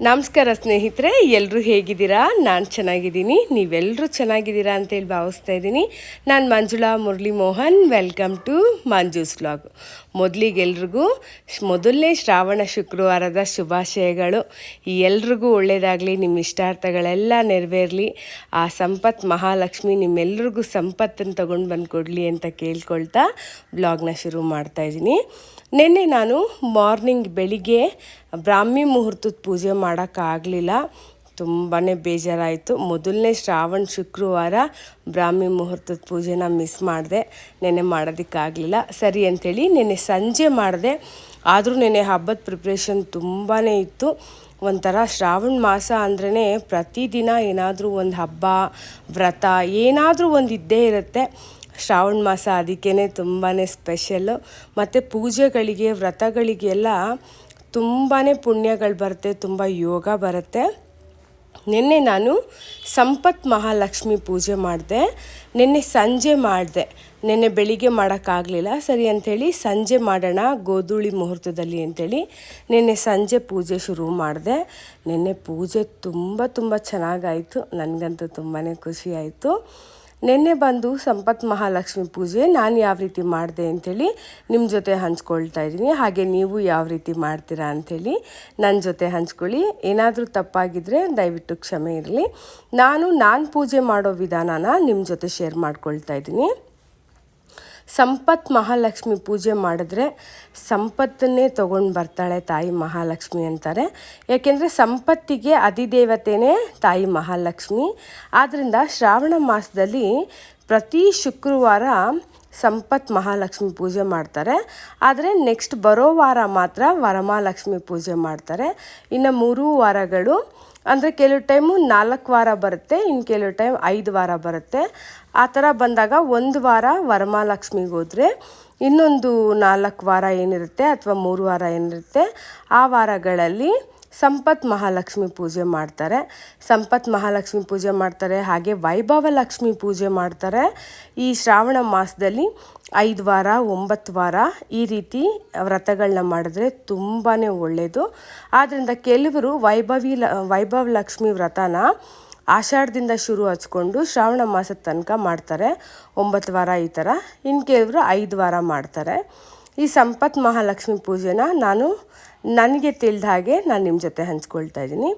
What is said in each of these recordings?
ನಮಸ್ಕಾರ ಸ್ನೇಹಿತರೆ ಎಲ್ಲರೂ ಹೇಗಿದ್ದೀರಾ? ನಾನು ಚೆನ್ನಾಗಿದ್ದೀನಿ. ನೀವೆಲ್ಲರೂ ಚೆನ್ನಾಗಿದ್ದೀರಾ ಅಂತೇಳಿ ಭಾವಿಸ್ತಾ ಇದ್ದೀನಿ. ನಾನು Manjula Murali Mohan welcome to Manju's vlog ಮೊದಲಿಗೆಲ್ರಿಗೂ ಮೊದಲನೇ ಶ್ರಾವಣ ಶುಕ್ರವಾರದ ಶುಭಾಶಯಗಳು. ಈ ಎಲ್ರಿಗೂ ಒಳ್ಳೆಯದಾಗಲಿ ನಿಮ್ಮ ಇಷ್ಟಾರ್ಥಗಳೆಲ್ಲ ನೆರವೇರಲಿ. ಆ ಸಂಪತ್ ಮಹಾಲಕ್ಷ್ಮಿ ನಿಮ್ಮೆಲ್ರಿಗೂ ಸಂಪತ್ತನ್ನು ತಗೊಂಡು ಬಂದು ಕೊಡಲಿ ಅಂತ ಕೇಳ್ಕೊಳ್ತಾ ಬ್ಲಾಗ್ನ ಶುರು ಮಾಡ್ತಾ ಇದ್ದೀನಿ. ನಿನ್ನೆ ನಾನು ಮಾರ್ನಿಂಗ್ ಬೆಳಿಗ್ಗೆ ಬ್ರಾಹ್ಮಿ ಮುಹೂರ್ತದ ಪೂಜೆ ಮಾಡೋಕ್ಕಾಗಲಿಲ್ಲ. ತುಂಬಾ ಬೇಜಾರಾಯಿತು. ಮೊದಲನೇ ಶ್ರಾವಣ ಶುಕ್ರವಾರ ಬ್ರಾಹ್ಮಿ ಮುಹೂರ್ತದ ಪೂಜೆನ ಮಿಸ್ ಮಾಡಿದೆ. ನೆನ್ನೆ ಮಾಡೋದಕ್ಕಾಗಲಿಲ್ಲ. ಸರಿ ಅಂಥೇಳಿ ನೆನೆ ಸಂಜೆ ಮಾಡಿದೆ. ಆದರೂ ನೆನ್ನೆ ಹಬ್ಬದ ಪ್ರಿಪ್ರೇಷನ್ ತುಂಬಾ ಇತ್ತು. ಒಂಥರ ಶ್ರಾವಣ ಮಾಸ ಅಂದ್ರೇ ಪ್ರತಿದಿನ ಏನಾದರೂ ಒಂದು ಹಬ್ಬ, ವ್ರತ ಏನಾದರೂ ಒಂದು ಇದ್ದೇ ಇರುತ್ತೆ. ಶ್ರಾವಣ ಮಾಸ ಅದಕ್ಕೇ ತುಂಬಾ ಸ್ಪೆಷಲ್ಲು ಮತ್ತು ಪೂಜೆಗಳಿಗೆ, ವ್ರತಗಳಿಗೆಲ್ಲ ತುಂಬಾ ಪುಣ್ಯಗಳು ಬರುತ್ತೆ, ತುಂಬ ಯೋಗ ಬರುತ್ತೆ. ನಿನ್ನೆ ನಾನು ಸಂಪತ್ ಮಹಾಲಕ್ಷ್ಮಿ ಪೂಜೆ ಮಾಡಿದೆ, ನಿನ್ನೆ ಸಂಜೆ ಮಾಡಿದೆ. ನಿನ್ನೆ ಬೆಳಿಗ್ಗೆ ಮಾಡೋಕ್ಕಾಗಲಿಲ್ಲ ಸರಿ ಅಂಥೇಳಿ ಸಂಜೆ ಮಾಡೋಣ ಗೋಧೂಳಿ ಮುಹೂರ್ತದಲ್ಲಿ ಅಂಥೇಳಿ ನಿನ್ನೆ ಸಂಜೆ ಪೂಜೆ ಶುರು ಮಾಡಿದೆ. ನಿನ್ನೆ ಪೂಜೆ ತುಂಬ ತುಂಬ ಚೆನ್ನಾಗಾಯಿತು, ನನಗಂತೂ ತುಂಬಾ ಖುಷಿಯಾಯಿತು ನಿನ್ನೆ ಬಂದು ಸಂಪತ್ ಮಹಾಲಕ್ಷ್ಮಿ ಪೂಜೆ, ನಾನು ಯಾವ ರೀತಿ ಮಾಡಿದೆ ಅಂಥೇಳಿ ನಿಮ್ಮ ಜೊತೆ ಹಂಚ್ಕೊಳ್ತಾ ಇದ್ದೀನಿ. ಹಾಗೆ ನೀವು ಯಾವ ರೀತಿ ಮಾಡ್ತೀರಾ ಅಂಥೇಳಿ ನನ್ನ ಜೊತೆ ಹಂಚ್ಕೊಳ್ಳಿ. ಏನಾದರೂ ತಪ್ಪಾಗಿದ್ದರೆ ದಯವಿಟ್ಟು ಕ್ಷಮೆ ಇರಲಿ. ನಾನು ನಾನು ಪೂಜೆ ಮಾಡೋ ವಿಧಾನನ ನಿಮ್ಮ ಜೊತೆ ಶೇರ್ ಮಾಡ್ಕೊಳ್ತಾ ಇದ್ದೀನಿ. ಸಂಪತ್ ಮಹಾಲಕ್ಷ್ಮಿ ಪೂಜೆ ಮಾಡಿದ್ರೆ ಸಂಪತ್ತನ್ನೇ ತೊಗೊಂಡು ಬರ್ತಾಳೆ ತಾಯಿ ಮಹಾಲಕ್ಷ್ಮಿ ಅಂತಾರೆ. ಯಾಕೆಂದರೆ ಸಂಪತ್ತಿಗೆ ಅಧಿದೇವತೆನೇ ತಾಯಿ ಮಹಾಲಕ್ಷ್ಮಿ. ಆದ್ದರಿಂದ ಶ್ರಾವಣ ಮಾಸದಲ್ಲಿ ಪ್ರತಿ ಶುಕ್ರವಾರ ಸಂಪತ್ ಮಹಾಲಕ್ಷ್ಮಿ ಪೂಜೆ ಮಾಡ್ತಾರೆ. ಆದರೆ ನೆಕ್ಸ್ಟ್ ಬರೋ ವಾರ ಮಾತ್ರ ವರಮಹಾಲಕ್ಷ್ಮಿ ಪೂಜೆ ಮಾಡ್ತಾರೆ. ಇನ್ನು ಮೂರು ವಾರಗಳು, ಅಂದರೆ ಕೆಲವು ಟೈಮು ನಾಲ್ಕು ವಾರ ಬರುತ್ತೆ ಇನ್ನು ಕೆಲವು ಟೈಮ್ ಐದು ವಾರ ಬರುತ್ತೆ. ಆ ಥರ ಬಂದಾಗ ಒಂದು ವಾರ ವರಮಹಾಲಕ್ಷ್ಮಿಗೆ ಹೋದರೆ ಇನ್ನೊಂದು ನಾಲ್ಕು ವಾರ ಏನಿರುತ್ತೆ, ಅಥವಾ ಮೂರು ವಾರ ಏನಿರುತ್ತೆ, ಆ ವಾರಗಳಲ್ಲಿ ಸಂಪತ್ ಮಹಾಲಕ್ಷ್ಮಿ ಪೂಜೆ ಮಾಡ್ತಾರೆ. ಸಂಪತ್ ಮಹಾಲಕ್ಷ್ಮಿ ಪೂಜೆ ಮಾಡ್ತಾರೆ, ಹಾಗೆ ವೈಭವ ಲಕ್ಷ್ಮಿ ಪೂಜೆ ಮಾಡ್ತಾರೆ. ಈ ಶ್ರಾವಣ ಮಾಸದಲ್ಲಿ ಐದು ವಾರ, ಒಂಬತ್ತು ವಾರ ಈ ರೀತಿ ವ್ರತಗಳನ್ನ ಮಾಡಿದ್ರೆ ತುಂಬಾ ಒಳ್ಳೆಯದು ಆದ್ದರಿಂದ ಕೆಲವರು ವೈಭವಿ ಲ, ವೈಭವ ಲಕ್ಷ್ಮಿ ವ್ರತನ ಆಷಾಢದಿಂದ ಶುರು ಹಚ್ಕೊಂಡು ಶ್ರಾವಣ ಮಾಸದ ತನಕ ಮಾಡ್ತಾರೆ. ಒಂಬತ್ತು ವಾರ ಈ ಥರ. ಇನ್ನು ಕೆಲವರು ಐದು ವಾರ ಮಾಡ್ತಾರೆ. ಈ ಸಂಪತ್ ಮಹಾಲಕ್ಷ್ಮಿ ಪೂಜೆನ ನಾನು ನನಗೆ ತಿಳಿದ ಹಾಗೆ ನಾನು ನಿಮ್ಮ ಜೊತೆ ಹಂಚ್ಕೊಳ್ತಾ ಇದ್ದೀನಿ.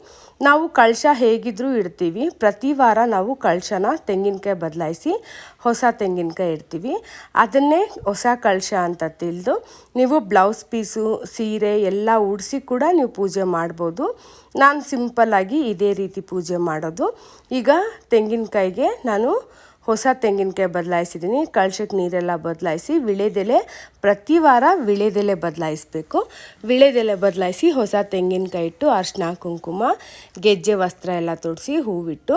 ನಾವು ಕಳಶ ಹೇಗಿದ್ರೂ ಇಡ್ತೀವಿ. ಪ್ರತಿ ವಾರ ನಾವು ಕಳಶನ ತೆಂಗಿನಕಾಯಿ ಬದಲಾಯಿಸಿ ಹೊಸ ತೆಂಗಿನಕಾಯಿ ಇಡ್ತೀವಿ. ಅದನ್ನೇ ಹೊಸ ಕಳಶ ಅಂತ ತಿಳಿದು ನೀವು ಬ್ಲೌಸ್ ಪೀಸು, ಸೀರೆ ಎಲ್ಲ ಉಡಿಸಿ ಕೂಡ ನೀವು ಪೂಜೆ ಮಾಡ್ಬೋದು. ನಾನು ಸಿಂಪಲ್ಲಾಗಿ ಇದೇ ರೀತಿ ಪೂಜೆ ಮಾಡೋದು. ಈಗ ತೆಂಗಿನಕಾಯಿಗೆ ನಾನು ಹೊಸ ತೆಂಗಿನಕಾಯಿ ಬದಲಾಯಿಸಿದ್ದೀನಿ ಕಳ್ಸಕ್ಕೆ ನೀರೆಲ್ಲ ಬದಲಾಯಿಸಿ, ವಿಳೆದೆಲೆ, ಪ್ರತಿ ವಾರ ವಿಳೆದೆಲೆ ಬದಲಾಯಿಸಬೇಕು. ವಿಳೆದೆಲೆ ಬದಲಾಯಿಸಿ ಹೊಸ ತೆಂಗಿನಕಾಯಿ ಇಟ್ಟು ಅರ್ಶಿನ ಕುಂಕುಮ, ಗೆಜ್ಜೆ, ವಸ್ತ್ರ ಎಲ್ಲ ತೊಡಿಸಿ ಹೂವಿಟ್ಟು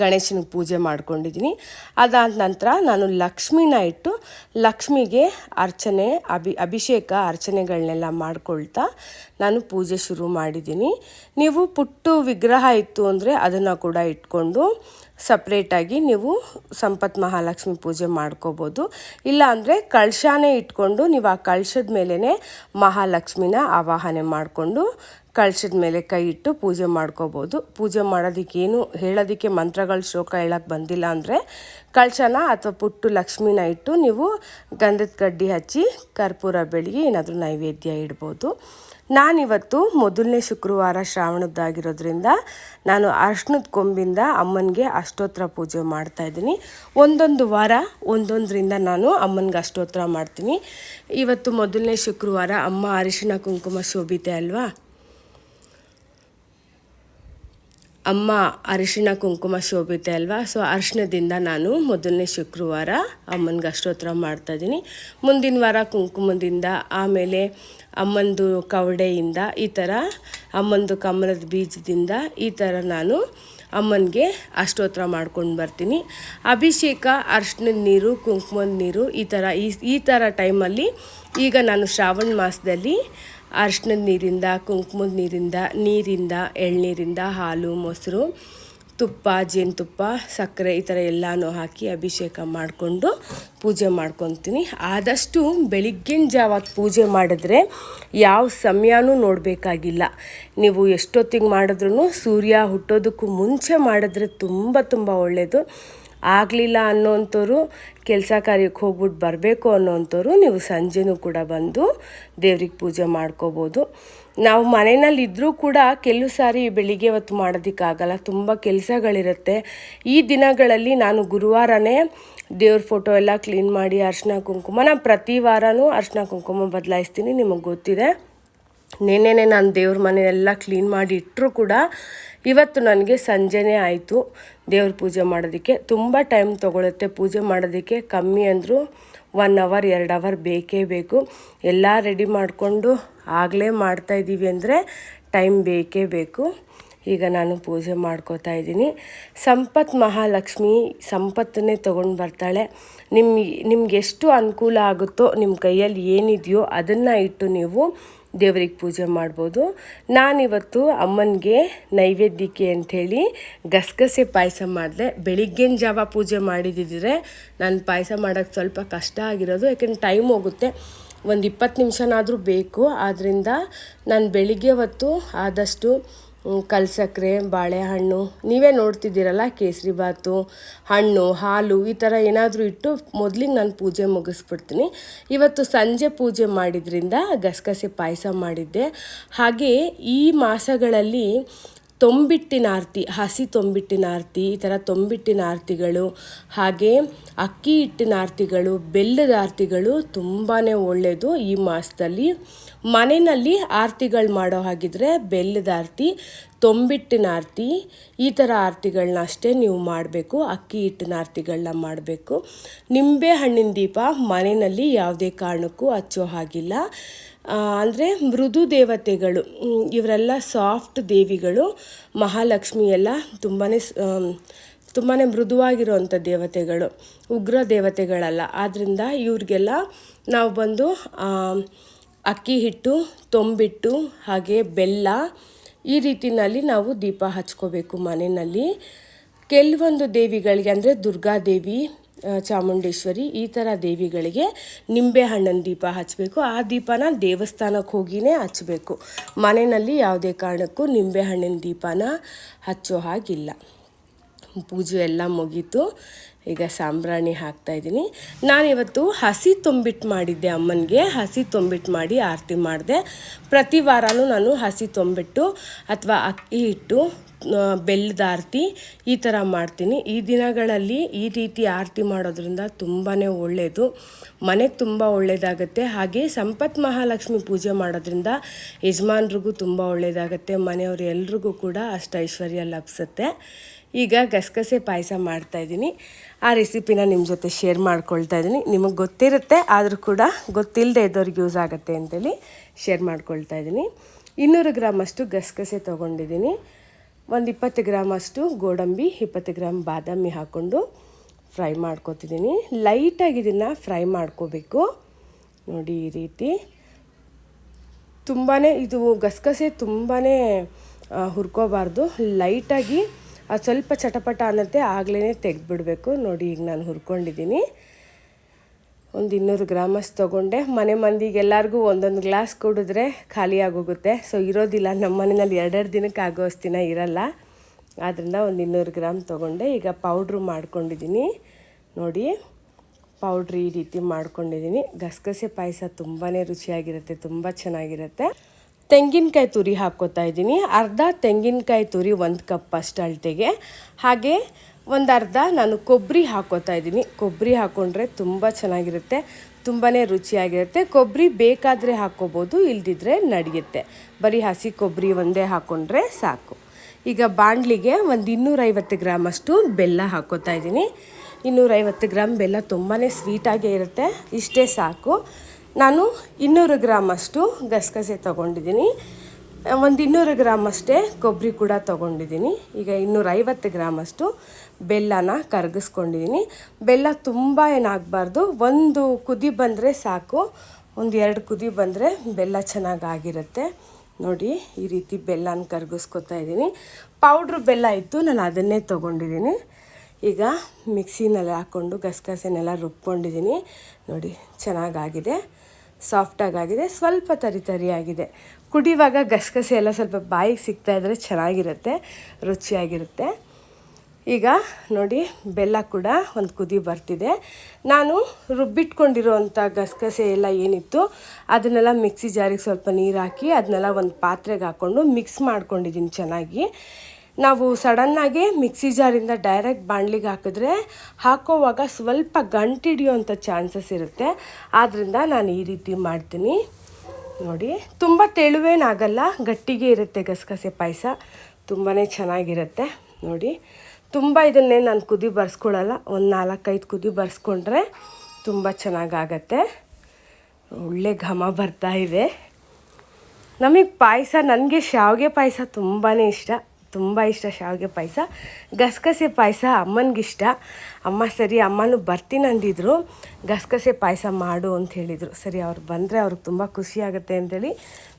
ಗಣೇಶನಿಗೆ ಪೂಜೆ ಮಾಡ್ಕೊಂಡಿದ್ದೀನಿ. ಅದಾದ ನಂತರ ನಾನು ಲಕ್ಷ್ಮಿನ ಇಟ್ಟು ಲಕ್ಷ್ಮಿಗೆ ಅರ್ಚನೆ, ಅಭಿ, ಅಭಿಷೇಕ ಅರ್ಚನೆಗಳನ್ನೆಲ್ಲ ಮಾಡ್ಕೊಳ್ತಾ ನಾನು ಪೂಜೆ ಶುರು ಮಾಡಿದ್ದೀನಿ. ನೀವು ಪುಟ್ಟು ವಿಗ್ರಹ ಇತ್ತು ಅಂದರೆ ಅದನ್ನು ಕೂಡ ಇಟ್ಕೊಂಡು ಸಪ್ರೇಟಾಗಿ ನೀವು ಸಂಪತ್ ಮಹಾಲಕ್ಷ್ಮಿ ಪೂಜೆ ಮಾಡ್ಕೋಬೋದು. ಇಲ್ಲ ಅಂದರೆ ಕಳಶಾನೇ ಇಟ್ಕೊಂಡು ನೀವು ಆ ಕಳಶದ ಮೇಲೇ ಮಹಾಲಕ್ಷ್ಮಿನ ಆವಾಹನೆ ಮಾಡಿಕೊಂಡು ಕಳಶದ ಮೇಲೆ ಕೈ ಇಟ್ಟು ಪೂಜೆ ಮಾಡ್ಕೋಬೋದು. ಪೂಜೆ ಮಾಡೋದಕ್ಕೇನು ಹೇಳೋದಕ್ಕೆ ಮಂತ್ರಗಳ ಶೋಕ ಹೇಳಕ್ಕೆ ಬಂದಿಲ್ಲ ಅಂದರೆ ಕಳಶನ ಅಥವಾ ಪುಟ್ಟು ಲಕ್ಷ್ಮಿನ ಇಟ್ಟು ನೀವು ಗಂಧದ ಕಡ್ಡಿ ಹಚ್ಚಿ ಕರ್ಪೂರ ಬೆಳಗ್ಗೆ ಏನಾದರೂ ನೈವೇದ್ಯ ಇಡ್ಬೋದು. ನಾನಿವತ್ತು ಮೊದಲನೇ ಶುಕ್ರವಾರ ಶ್ರಾವಣದ್ದಾಗಿರೋದ್ರಿಂದ ನಾನು ಅರ್ಶನದ ಕೊಂಬಿಂದ ಅಮ್ಮನಿಗೆ ಅಷ್ಟೋತ್ರ ಪೂಜೆ ಮಾಡ್ತಾ ಇದ್ದೀನಿ. ಒಂದೊಂದು ವಾರ, ಒಂದೊಂದರಿಂದ ನಾನು ಅಮ್ಮನಿಗೆ ಅಷ್ಟೋತ್ರ ಮಾಡ್ತೀನಿ. ಇವತ್ತು ಮೊದಲನೇ ಶುಕ್ರವಾರ ಅಮ್ಮ ಅರಿಶಿಣ ಕುಂಕುಮ ಶೋಭಿತೆ ಅಲ್ವಾ? ಅಮ್ಮ ಅರಿಶಿಣ ಕುಂಕುಮ ಶೋಭಿತೆ ಅಲ್ವಾ? ಸೊ ಅರಿಶಿಣದಿಂದ ನಾನು ಮೊದಲನೇ ಶುಕ್ರವಾರ ಅಮ್ಮನಿಗೆ ಅಷ್ಟೋತ್ರ ಮಾಡ್ತಾಯಿದ್ದೀನಿ ಮುಂದಿನ ವಾರ ಕುಂಕುಮದಿಂದ ಆಮೇಲೆ ಅಮ್ಮಂದು ಕವಡೆಯಿಂದ ಈ ಥರ ಅಮ್ಮಂದು ಕಮಲದ ಬೀಜದಿಂದ ಈ ಥರ ನಾನು ಅಮ್ಮನಿಗೆ ಅಷ್ಟೋತ್ರ ಮಾಡ್ಕೊಂಡು ಬರ್ತೀನಿ. ಅಭಿಷೇಕ, ಅರ್ಶಿಣದ ನೀರು, ಕುಂಕುಮದ ನೀರು ಈ ಥರ ಈ ಈ ಥರ ಟೈಮಲ್ಲಿ ಈಗ ನಾನು ಶ್ರಾವಣ ಮಾಸದಲ್ಲಿ ಅರ್ಶಿಣದ ನೀರಿಂದ, ಕುಂಕುಮದ ನೀರಿಂದ ನೀರಿಂದ, ಎಳ್ನೀರಿಂದ, ಹಾಲು, ಮೊಸರು, ತುಪ್ಪ, ಜೇನುತುಪ್ಪ, ಸಕ್ಕರೆ ಈ ಥರ ಎಲ್ಲನೂ ಹಾಕಿ ಅಭಿಷೇಕ ಮಾಡಿಕೊಂಡು ಪೂಜೆ ಮಾಡ್ಕೊತೀನಿ. ಆದಷ್ಟು ಬೆಳಿಗ್ಗಿನ ಜಾವ ಪೂಜೆ ಮಾಡಿದ್ರೆ ಯಾವ ಸಮಯನೂ ನೋಡಬೇಕಾಗಿಲ್ಲ. ನೀವು ಎಷ್ಟೊತ್ತಿಗೆ ಮಾಡಿದ್ರೂ ಸೂರ್ಯ ಹುಟ್ಟೋದಕ್ಕೂ ಮುಂಚೆ ಮಾಡಿದ್ರೆ ತುಂಬ ತುಂಬ ಒಳ್ಳೆಯದು ಆಗಲಿಲ್ಲ ಅನ್ನೋಂಥವ್ರು ಕೆಲಸ ಕಾರ್ಯಕ್ಕೆ ಹೋಗ್ಬಿಟ್ಟು ಬರಬೇಕು ಅನ್ನೋಂಥವ್ರು ನೀವು ಸಂಜೆನೂ ಕೂಡ ಬಂದು ದೇವ್ರಿಗೆ ಪೂಜೆ ಮಾಡ್ಕೋಬೋದು. ನಾವು ಮನೆಯಲ್ಲಿ ಇದ್ದರೂ ಕೂಡ ಕೆಲವು ಸಾರಿ ಬೆಳಿಗ್ಗೆ ಹೊತ್ತು ಮಾಡೋದಕ್ಕಾಗಲ್ಲ, ತುಂಬ ಕೆಲಸಗಳಿರುತ್ತೆ. ಈ ದಿನಗಳಲ್ಲಿ ನಾನು ಗುರುವಾರನೇ ದೇವ್ರ ಫೋಟೋ ಎಲ್ಲ ಕ್ಲೀನ್ ಮಾಡಿ ಅರ್ಶಿನ ಕುಂಕುಮ, ನಾನು ಪ್ರತಿ ವಾರನೂ ಅರ್ಶಿನ ಕುಂಕುಮ ಬದಲಾಯಿಸ್ತೀನಿ, ನಿಮಗೆ ಗೊತ್ತಿದೆ. ನೆನ್ನೆನೆ ನಾನು ದೇವ್ರ ಮನೆಯೆಲ್ಲ ಕ್ಲೀನ್ ಮಾಡಿ ಇಟ್ಟರೂ ಕೂಡ ಇವತ್ತು ನನಗೆ ಸಂಜೆನೇ ಆಯಿತು ದೇವ್ರ ಪೂಜೆ ಮಾಡೋದಕ್ಕೆ. ತುಂಬ ಟೈಮ್ ತೊಗೊಳುತ್ತೆ ಪೂಜೆ ಮಾಡೋದಕ್ಕೆ. ಕಮ್ಮಿ ಅಂದರೂ ಒನ್ ಅವರ್ ಎರಡು ಅವರ್ ಬೇಕೇ ಬೇಕು. ಎಲ್ಲ ರೆಡಿ ಮಾಡಿಕೊಂಡು ಆಗಲೇ ಮಾಡ್ತಾಯಿದ್ದೀವಿ ಅಂದರೆ ಟೈಮ್ ಬೇಕೇ ಬೇಕು. ಈಗ ನಾನು ಪೂಜೆ ಮಾಡ್ಕೋತಾ ಇದ್ದೀನಿ. ಸಂಪತ್ ಮಹಾಲಕ್ಷ್ಮಿ ಸಂಪತ್ತನ್ನೇ ತೊಗೊಂಡು ಬರ್ತಾಳೆ. ನಿಮ್ಮ ನಿಮ್ಗೆ ಎಷ್ಟು ಅನುಕೂಲ ಆಗುತ್ತೋ ನಿಮ್ಮ ಕೈಯಲ್ಲಿ ಏನಿದೆಯೋ ಅದನ್ನು ಇಟ್ಟು ನೀವು ದೇವ್ರಿಗೆ ಪೂಜೆ ಮಾಡ್ಬೋದು. ನಾನಿವತ್ತು ಅಮ್ಮನಿಗೆ ನೈವೇದ್ಯಕ್ಕೆ ಅಂಥೇಳಿ ಗಸಗಸೆ ಪಾಯಸ ಮಾಡಿದೆ. ಬೆಳಿಗ್ಗೆನ ಜಾವ ಪೂಜೆ ಮಾಡಿದ್ದಿದ್ರೆ ನಾನು ಪಾಯಸ ಮಾಡೋಕ್ಕೆ ಸ್ವಲ್ಪ ಕಷ್ಟ ಆಗಿರೋದು. ಯಾಕೆಂದ್ರೆ ಟೈಮ್ ಹೋಗುತ್ತೆ. ಒಂದು ಇಪ್ಪತ್ತು ನಿಮಿಷನಾದರೂ ಬೇಕು. ಆದ್ದರಿಂದ ನಾನು ಬೆಳಿಗ್ಗೆ ಹೊತ್ತು ಆದಷ್ಟು ಕಲ್ಸಕ್ಕರೆ ಬಾಳೆಹಣ್ಣು, ನೀವೇ ನೋಡ್ತಿದ್ದೀರಲ್ಲ ಕೇಸರಿ ಬಾತು ಹಣ್ಣು, ಹಾಲು, ಈ ಥರ ಏನಾದರೂ ಇಟ್ಟು ಮೊದಲಿಗೆ ನಾನು ಪೂಜೆ ಮುಗಿಸ್ಬಿಡ್ತೀನಿ. ಇವತ್ತು ಸಂಜೆ ಪೂಜೆ ಮಾಡಿದ್ರಿಂದ ಗಸಗಸೆ ಪಾಯಸ ಮಾಡಿದ್ದೆ. ಹಾಗೆ ಈ ಮಾಸಗಳಲ್ಲಿ ತೊಂಬಿಟ್ಟಿನ ಆರತಿ, ಹಸಿ ತೊಂಬಿಟ್ಟಿನ ಆರತಿ, ಈ ಥರ ತೊಂಬಿಟ್ಟಿನ ಆರತಿಗಳು, ಹಾಗೆ ಅಕ್ಕಿ ಹಿಟ್ಟಿನ ಆರತಿಗಳು, ಬೆಲ್ಲದ ಆರತಿಗಳು ತುಂಬಾ ಒಳ್ಳೆಯದು ಈ ಮಾಸದಲ್ಲಿ. ಮನೆಯಲ್ಲಿ ಆರತಿಗಳು ಮಾಡೋ ಹಾಗಿದ್ರೆ ಬೆಲ್ಲದ ಆರತಿ, ತೊಂಬಿಟ್ಟಿನ ಆರತಿ, ಈ ಥರ ಆರತಿಗಳನ್ನ ಅಷ್ಟೇ ನೀವು ಮಾಡಬೇಕು. ಅಕ್ಕಿ ಹಿಟ್ಟಿನ ಆರತಿಗಳನ್ನ ಮಾಡಬೇಕು. ನಿಂಬೆ ಹಣ್ಣಿನ ದೀಪ ಮನೆಯಲ್ಲಿ ಯಾವುದೇ ಕಾರಣಕ್ಕೂ ಹಚ್ಚೋ ಹಾಗಿಲ್ಲ. ಅಂದರೆ ಮೃದು ದೇವತೆಗಳು ಇವರೆಲ್ಲ ಸಾಫ್ಟ್ ದೇವಿಗಳು, ಮಹಾಲಕ್ಷ್ಮಿ ಎಲ್ಲ ತುಂಬಾ ತುಂಬಾ ಮೃದುವಾಗಿರುವಂಥ ದೇವತೆಗಳು, ಉಗ್ರ ದೇವತೆಗಳಲ್ಲ. ಆದ್ದರಿಂದ ಇವ್ರಿಗೆಲ್ಲ ನಾವು ಬಂದು ಅಕ್ಕಿ ಹಿಟ್ಟು, ತೊಂಬಿಟ್ಟು, ಹಾಗೆ ಬೆಲ್ಲ, ಈ ರೀತಿಯಲ್ಲಿ ನಾವು ದೀಪ ಹಚ್ಕೋಬೇಕು ಮನೆಯಲ್ಲಿ. ಕೆಲವೊಂದು ದೇವಿಗಳಿಗೆ ಅಂದರೆ ದುರ್ಗಾದೇವಿ ಚಾಮುಂಡೇಶ್ವರಿ, ಈ ಥರ ದೇವಿಗಳಿಗೆ ನಿಂಬೆ ಹಣ್ಣಿನ ದೀಪ ಹಚ್ಚಬೇಕು ಆ ದೀಪನ ದೇವಸ್ಥಾನಕ್ಕೆ ಹೋಗಿನೇ ಹಚ್ಚಬೇಕು ಮನೆಯಲ್ಲಿ ಯಾವುದೇ ಕಾರಣಕ್ಕೂ ನಿಂಬೆ ಹಣ್ಣಿನ ದೀಪನ ಹಚ್ಚೋ ಹಾಗಿಲ್ಲ. ಪೂಜೆ ಎಲ್ಲ ಮುಗೀತು. ಈಗ ಸಾಂಬ್ರಾಣಿ ಹಾಕ್ತಾಯಿದ್ದೀನಿ ನಾನಿವತ್ತು ಹಸಿ ತುಂಬಿಟ್ಟು ಮಾಡಿದ್ದೆ ಅಮ್ಮನಿಗೆ. ಹಸಿ ತುಂಬಿಟ್ಟು ಮಾಡಿ ಆರತಿ ಮಾಡಿದೆ. ಪ್ರತಿ ವಾರನೂ ನಾನು ಹಸಿ ತುಂಬಿಟ್ಟು ಅಥವಾ ಅಕ್ಕಿ ಹಿಟ್ಟು ಬೆಲ್ಲದ ಆರತಿ ಈ ಥರ ಮಾಡ್ತೀನಿ. ಈ ದಿನಗಳಲ್ಲಿ ಈ ರೀತಿ ಆರತಿ ಮಾಡೋದ್ರಿಂದ ತುಂಬಾ ಒಳ್ಳೆಯದು ಮನೆಗೆ ತುಂಬ ಒಳ್ಳೆಯದಾಗತ್ತೆ ಹಾಗೆ ಸಂಪತ್ ಮಹಾಲಕ್ಷ್ಮಿ ಪೂಜೆ ಮಾಡೋದ್ರಿಂದ ಯಜಮಾನ್ರಿಗೂ ತುಂಬ ಒಳ್ಳೆಯದಾಗತ್ತೆ ಮನೆಯವರು ಎಲ್ರಿಗೂ ಕೂಡ ಅಷ್ಟು ಐಶ್ವರ್ಯ ಲಭಿಸುತ್ತೆ. ಈಗ ಗಸಗಸೆ ಪಾಯಸ ಮಾಡ್ತಾಯಿದ್ದೀನಿ ಆ ರೆಸಿಪಿನ ನಿಮ್ಮ ಜೊತೆ ಶೇರ್ ಮಾಡ್ಕೊಳ್ತಾ ಇದ್ದೀನಿ. ನಿಮಗೆ ಗೊತ್ತಿರುತ್ತೆ, ಆದರೂ ಕೂಡ ಗೊತ್ತಿಲ್ಲದೆ ಇದ್ದವ್ರಿಗೆ ಯೂಸ್ ಆಗುತ್ತೆ ಅಂತೇಳಿ ಶೇರ್ ಮಾಡ್ಕೊಳ್ತಾ ಇದ್ದೀನಿ. ಇನ್ನೂರು ಗ್ರಾಮಷ್ಟು ಗಸಗಸೆ ತೊಗೊಂಡಿದ್ದೀನಿ. ಒಂದು ಇಪ್ಪತ್ತು ಗ್ರಾಮಷ್ಟು ಗೋಡಂಬಿ, ಇಪ್ಪತ್ತು ಗ್ರಾಮ್ ಬಾದಾಮಿ ಹಾಕ್ಕೊಂಡು ಫ್ರೈ ಮಾಡ್ಕೊತಿದ್ದೀನಿ. ಲೈಟಾಗಿ ಇದನ್ನು ಫ್ರೈ ಮಾಡ್ಕೋಬೇಕು. ನೋಡಿ ಈ ರೀತಿ. ತುಂಬಾ ಇದು ಗಸಗಸೆ ತುಂಬಾ ಹುರ್ಕೋಬಾರ್ದು. ಲೈಟಾಗಿ ಅದು ಸ್ವಲ್ಪ ಚಟಪಟ ಅನ್ನತ್ತೆ ಆಗಲೇ ತೆಗೆದುಬಿಡಬೇಕು. ನೋಡಿ, ಈಗ ನಾನು ಹುರ್ಕೊಂಡಿದ್ದೀನಿ. ಒಂದು ಇನ್ನೂರು ಗ್ರಾಮಷ್ಟು ತೊಗೊಂಡೆ. ಮನೆ ಮಂದಿಗೆ ಎಲ್ಲರಿಗೂ ಒಂದೊಂದು ಗ್ಲಾಸ್ ಕುಡಿದ್ರೆ ಖಾಲಿಯಾಗೋಗುತ್ತೆ ಸೊ, ಇರೋದಿಲ್ಲ. ನಮ್ಮ ಮನೆಯಲ್ಲಿ ಎರಡೆರಡು ದಿನಕ್ಕೆ ಆಗೋ ದಿನ ಇರಲ್ಲ. ಆದ್ದರಿಂದ ಒಂದು ಇನ್ನೂರು ಗ್ರಾಮ್ ತೊಗೊಂಡೆ. ಈಗ ಪೌಡ್ರು ಮಾಡ್ಕೊಂಡಿದ್ದೀನಿ. ನೋಡಿ, ಪೌಡ್ರ್ ಈ ರೀತಿ ಮಾಡ್ಕೊಂಡಿದ್ದೀನಿ. ಗಸಗಸೆ ಪಾಯಸ ತುಂಬಾ ರುಚಿಯಾಗಿರುತ್ತೆ. ತುಂಬ ಚೆನ್ನಾಗಿರುತ್ತೆ. ತೆಂಗಿನಕಾಯಿ ತುರಿ ಹಾಕ್ಕೋತಾ ಇದ್ದೀನಿ. ಅರ್ಧ ತೆಂಗಿನಕಾಯಿ ತುರಿ ಒಂದು ಕಪ್ ಅಷ್ಟು ಅಳತೆಗೆ ಹಾಗೆ ಒಂದು ಅರ್ಧ ನಾನು ಕೊಬ್ಬರಿ ಹಾಕ್ಕೋತಾ ಇದ್ದೀನಿ. ಕೊಬ್ಬರಿ ಹಾಕ್ಕೊಂಡ್ರೆ ತುಂಬ ಚೆನ್ನಾಗಿರುತ್ತೆ ತುಂಬಾ ರುಚಿಯಾಗಿರುತ್ತೆ. ಕೊಬ್ಬರಿ ಬೇಕಾದರೆ ಹಾಕ್ಕೋಬೋದು, ಇಲ್ದಿದ್ರೆ ನಡೆಯುತ್ತೆ. ಬರೀ ಹಸಿ ಕೊಬ್ಬರಿ ಒಂದೇ ಹಾಕ್ಕೊಂಡ್ರೆ ಸಾಕು. ಈಗ ಬಾಣಲಿಗೆ ಒಂದು ಇನ್ನೂರೈವತ್ತು ಗ್ರಾಮಷ್ಟು ಬೆಲ್ಲ ಹಾಕ್ಕೋತಾ ಇದ್ದೀನಿ. ಇನ್ನೂರೈವತ್ತು ಗ್ರಾಮ್ ಬೆಲ್ಲ ತುಂಬಾ ಸ್ವೀಟಾಗೇ ಇರುತ್ತೆ, ಇಷ್ಟೇ ಸಾಕು. ನಾನು ಇನ್ನೂರು ಗ್ರಾಮಷ್ಟು ಗಸಗಸೆ ತೊಗೊಂಡಿದ್ದೀನಿ. ಒಂದು ಇನ್ನೂರು ಗ್ರಾಮ್ ಅಷ್ಟೇ ಕೊಬ್ಬರಿ ಕೂಡ ತೊಗೊಂಡಿದ್ದೀನಿ. ಈಗ ಇನ್ನೂರೈವತ್ತು ಗ್ರಾಮಷ್ಟು ಬೆಲ್ಲನ ಕರಗಿಸ್ಕೊಂಡಿದ್ದೀನಿ. ಬೆಲ್ಲ ತುಂಬ ಏನಾಗಬಾರ್ದು, ಒಂದು ಕುದಿ ಬಂದರೆ ಸಾಕು, ಒಂದು ಎರಡು ಕುದಿ ಬಂದರೆ ಬೆಲ್ಲ ಚೆನ್ನಾಗಾಗಿರುತ್ತೆ. ನೋಡಿ, ಈ ರೀತಿ ಬೆಲ್ಲನ ಕರಗಿಸ್ಕೊತಾ ಇದ್ದೀನಿ. ಪೌಡ್ರ್ ಬೆಲ್ಲ ಇತ್ತು, ನಾನು ಅದನ್ನೇ ತೊಗೊಂಡಿದ್ದೀನಿ. ಈಗ ಮಿಕ್ಸಿನಲ್ಲಿ ಹಾಕ್ಕೊಂಡು ಗಸಗಸೆನೆಲ್ಲ ರುಬ್ಕೊಂಡಿದ್ದೀನಿ. ನೋಡಿ, ಚೆನ್ನಾಗಾಗಿದೆ. ಸಾಫ್ಟಾಗಾಗಿದೆ ಸ್ವಲ್ಪ ತರಿ ತರಿಯಾಗಿದೆ ಕುಡಿಯುವಾಗ ಗಸಗಸೆ ಎಲ್ಲ ಸ್ವಲ್ಪ ಬಾಯಿಗೆ ಸಿಗ್ತಾ ಇದ್ದರೆ ಚೆನ್ನಾಗಿರುತ್ತೆ, ರುಚಿಯಾಗಿರುತ್ತೆ. ಈಗ ನೋಡಿ, ಬೆಲ್ಲ ಕೂಡ ಒಂದು ಕುದಿ ಬರ್ತಿದೆ. ನಾನು ರುಬ್ಬಿಟ್ಕೊಂಡಿರೋವಂಥ ಗಸಗಸೆ ಎಲ್ಲ ಏನಿತ್ತು, ಅದನ್ನೆಲ್ಲ ಮಿಕ್ಸಿ ಜಾರಿಗೆ ಸ್ವಲ್ಪ ನೀರು ಹಾಕಿ, ಅದನ್ನೆಲ್ಲ ಒಂದು ಪಾತ್ರೆಗೆ ಹಾಕ್ಕೊಂಡು ಮಿಕ್ಸ್ ಮಾಡ್ಕೊಂಡಿದ್ದೀನಿ ಚೆನ್ನಾಗಿ. ನಾವು ಸಡನ್ನಾಗಿ ಮಿಕ್ಸಿ ಜಾರಿಂದ ಡೈರೆಕ್ಟ್ ಬಾಣಲಿಗೆ ಹಾಕಿದ್ರೆ ಹಾಕೋವಾಗ ಸ್ವಲ್ಪ ಗಂಟಿಡಿಯೋಂಥ ಚಾನ್ಸಸ್ ಇರುತ್ತೆ. ಆದ್ದರಿಂದ ನಾನು ಈ ರೀತಿ ಮಾಡ್ತೀನಿ. ನೋಡಿ, ತುಂಬ ತೆಳುವೇನಾಗಲ್ಲ, ಗಟ್ಟಿಗೆ ಇರುತ್ತೆ ಗಸಗಸೆ ಪಾಯಸ. ತುಂಬಾ ಚೆನ್ನಾಗಿರುತ್ತೆ. ನೋಡಿ, ತುಂಬ ಇದನ್ನೇ ನಾನು ಕುದಿ ಬರ್ಸ್ಕೊಳ್ಳಲ್ಲ, ಒಂದು ನಾಲ್ಕೈದು ಕುದಿ ಬರ್ಸ್ಕೊಂಡ್ರೆ ತುಂಬ ಚೆನ್ನಾಗಾಗತ್ತೆ. ಒಳ್ಳೆ ಘಮ ಬರ್ತಾ ಇದೆ. ನಮಗೆ ಪಾಯಸ, ನನಗೆ ಶಾವಿಗೆ ಪಾಯಸ ತುಂಬಾ ಇಷ್ಟ. ತುಂಬ ಇಷ್ಟ ಶಾವಿಗೆ ಪಾಯಸ. ಗಸಗಸೆ ಪಾಯಸ ಅಮ್ಮನಿಗಿಷ್ಟ. ಅಮ್ಮ ಸರಿ, ಅಮ್ಮನೂ ಬರ್ತೀನಿ ಅಂದಿದ್ರು. ಗಸಗಸೆ ಪಾಯಸ ಮಾಡು ಅಂತ ಹೇಳಿದರು. ಸರಿ, ಅವ್ರು ಬಂದರೆ ಅವ್ರಿಗೆ ತುಂಬ ಖುಷಿಯಾಗುತ್ತೆ ಅಂತೇಳಿ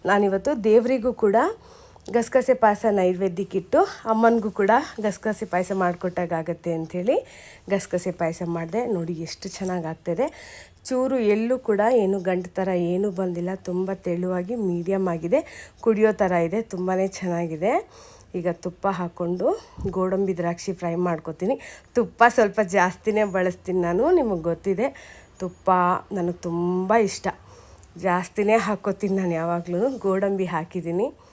ನಾನಿವತ್ತು ದೇವರಿಗೂ ಕೂಡ ಗಸಗಸೆ ಪಾಯಸ ನೈವೇದ್ಯಕ್ಕಿಟ್ಟು ಅಮ್ಮನಿಗೂ ಕೂಡ ಗಸಗಸೆ ಪಾಯಸ ಮಾಡಿಕೊಟ್ಟಾಗತ್ತೆ ಅಂಥೇಳಿ ಗಸಗಸೆ ಪಾಯಸ ಮಾಡಿದೆ. ನೋಡಿ ಎಷ್ಟು ಚೆನ್ನಾಗಿ ಆಗ್ತಾಯಿದೆ ಚೂರು ಎಲ್ಲೂ ಕೂಡ ಏನು ಗಂಟು ಥರ ಏನೂ ಬಂದಿಲ್ಲ. ತುಂಬ ತೆಳುವಾಗಿ ಮೀಡಿಯಮ್ ಆಗಿದೆ. ಕುಡಿಯೋ ಥರ ಇದೆ. ತುಂಬಾ ಚೆನ್ನಾಗಿದೆ. ಈಗ ತುಪ್ಪ ಹಾಕ್ಕೊಂಡು ಗೋಡಂಬಿ ದ್ರಾಕ್ಷಿ ಫ್ರೈ ಮಾಡ್ಕೊತೀನಿ. ತುಪ್ಪ ಸ್ವಲ್ಪ ಜಾಸ್ತಿನೇ ಬಳಸ್ತೀನಿ ನಾನು, ನಿಮಗೆ ಗೊತ್ತಿದೆ. ತುಪ್ಪ ನನಗೆ ತುಂಬ ಇಷ್ಟ. ಜಾಸ್ತಿನೇ ಹಾಕ್ಕೋತೀನಿ ನಾನು ಯಾವಾಗಲೂ. ಗೋಡಂಬಿ ಹಾಕಿದ್ದೀನಿ.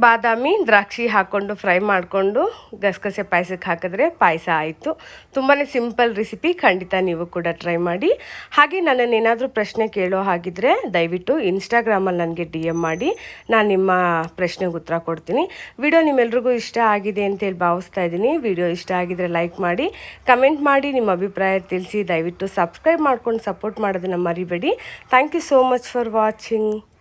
ಬಾದಾಮಿ ದ್ರಾಕ್ಷಿ ಹಾಕ್ಕೊಂಡು ಫ್ರೈ ಮಾಡಿಕೊಂಡು ಗಸಗಸೆ ಪಾಯಸಕ್ಕೆ ಹಾಕಿದ್ರೆ ಪಾಯಸ ಆಯಿತು. ತುಂಬಾ ಸಿಂಪಲ್ ರೆಸಿಪಿ, ಖಂಡಿತ ನೀವು ಕೂಡ ಟ್ರೈ ಮಾಡಿ. ಹಾಗೆ ನನ್ನನ್ನು ಏನಾದರೂ ಪ್ರಶ್ನೆ ಕೇಳೋ ಹಾಗಿದ್ರೆ ದಯವಿಟ್ಟು ಇನ್ಸ್ಟಾಗ್ರಾಮಲ್ಲಿ ನನಗೆ ಡಿ ಎಂ ಮಾಡಿ. ನಾನು ನಿಮ್ಮ ಪ್ರಶ್ನೆಗೆ ಉತ್ತರ ಕೊಡ್ತೀನಿ. ವಿಡಿಯೋ ನಿಮ್ಮೆಲ್ರಿಗೂ ಇಷ್ಟ ಆಗಿದೆ ಅಂತೇಳಿ ಭಾವಿಸ್ತಾ ಇದ್ದೀನಿ. ವಿಡಿಯೋ ಇಷ್ಟ ಆಗಿದ್ರೆ ಲೈಕ್ ಮಾಡಿ, ಕಮೆಂಟ್ ಮಾಡಿ, ನಿಮ್ಮ ಅಭಿಪ್ರಾಯ ತಿಳಿಸಿ. ದಯವಿಟ್ಟು ಸಬ್ಸ್ಕ್ರೈಬ್ ಮಾಡ್ಕೊಂಡು ಸಪೋರ್ಟ್ ಮಾಡೋದನ್ನು ಮರಿಬೇಡಿ. Thank you so much for watching.